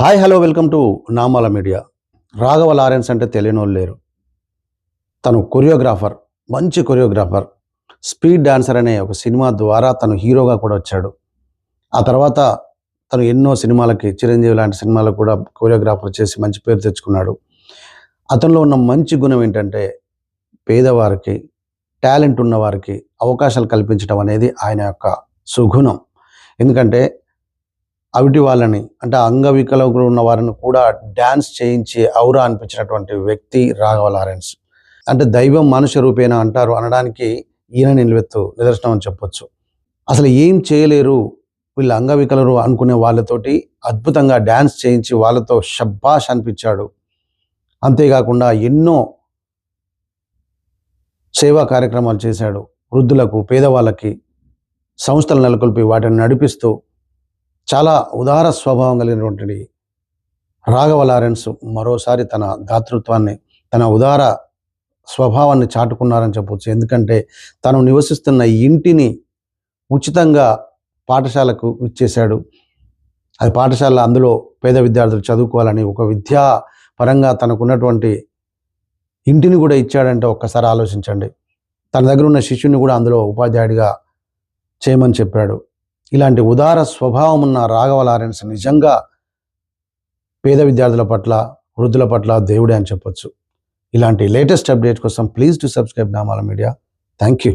Hi hello welcome to Namala media. Raghava Lawrence అంటే తెలియని వాళ్ళు లేరు. తను కొరియోగ్రాఫర్ మంచి కొరియోగ్రాఫర్ స్పీడ్ డాన్సర్ అనే ఒక సినిమా ద్వారా తను హీరోగా కూడా వచ్చాడు. ఆ తర్వాత తను ఎన్నో సినిమాలకి చిరంజీవి లాంటి సినిమాలకు కూడా కొరియోగ్రాఫర్ చేసి మంచి పేరు తెచ్చుకున్నాడు. అతనిలో ఉన్న మంచి గుణం ఏంటంటే పేదవారికి టాలెంట్ ఉన్నవారికి అవకాశాలు కల్పించడం అనేది ఆయన యొక్క సుగుణం. ఎందుకంటే అవిటి వాళ్ళని అంటే అంగవికలకులు ఉన్న వారిని కూడా డ్యాన్స్ చేయించి ఔరా అనిపించినటువంటి వ్యక్తి రాఘవ లారెన్స్. అంటే దైవం మనుష్య రూపేణ అంటారు అనడానికి ఈయన నిలువెత్తు నిదర్శనం అని చెప్పొచ్చు. అసలు ఏం చేయలేరు వీళ్ళు అంగవికలరు అనుకునే వాళ్ళతోటి అద్భుతంగా డ్యాన్స్ చేయించి వాళ్ళతో షబ్బాష్ అనిపించాడు. అంతేకాకుండా ఎన్నో సేవా కార్యక్రమాలు చేశాడు వృద్ధులకు పేదవాళ్ళకి సంస్థలు నెలకొల్పి వాటిని నడిపిస్తూ చాలా ఉదార స్వభావం కలిగినటువంటి రాఘవ లారెన్స్ మరోసారి తన దాతృత్వాన్ని తన ఉదార స్వభావాన్ని చాటుకున్నారని చెప్పవచ్చు ఎందుకంటే తను నివసిస్తున్న ఇంటిని ఉచితంగా పాఠశాలకు ఇచ్చేశాడు. అది పాఠశాల అందులో పేద విద్యార్థులు చదువుకోవాలని ఒక విద్యా పరంగా తనకున్నటువంటి ఇంటిని కూడా ఇచ్చాడంటే ఒక్కసారి ఆలోచించండి. తన దగ్గర ఉన్న శిష్యుని కూడా అందులో ఉపాధ్యాయుడిగా చేయమని చెప్పాడు. ఇలాంటి ఉదార స్వభావం ఉన్న రాఘవ లారెన్స్ నిజంగా పేద విద్యార్థుల పట్ల వృద్ధుల పట్ల దేవుడే అని చెప్పొచ్చు. ఇలాంటి లేటెస్ట్ అప్డేట్ కోసం please to subscribe Namala media. Thank you